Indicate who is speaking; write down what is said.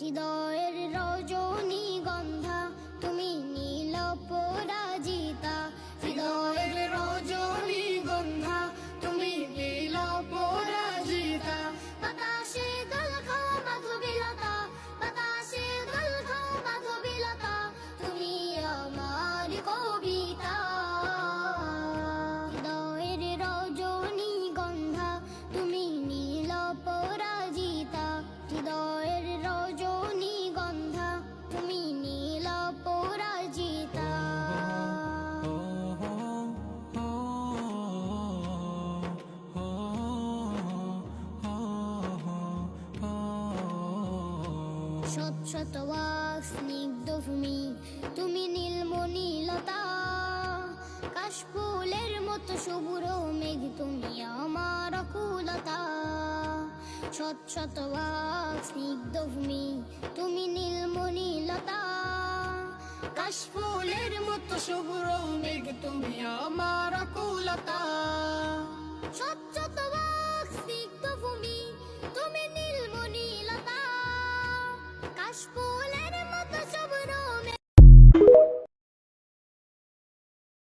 Speaker 1: হৃদয়ের রজনী শত শত তুমি নীলমণিলতা। কাশফুলের মতো সবুর মেঘ, তুমি আমার কুলতা শত শত স্নিগ্ধ তুমি নীলমণিলতা। কাশফুলের মতো
Speaker 2: শুভ্র মেঘ, তুমি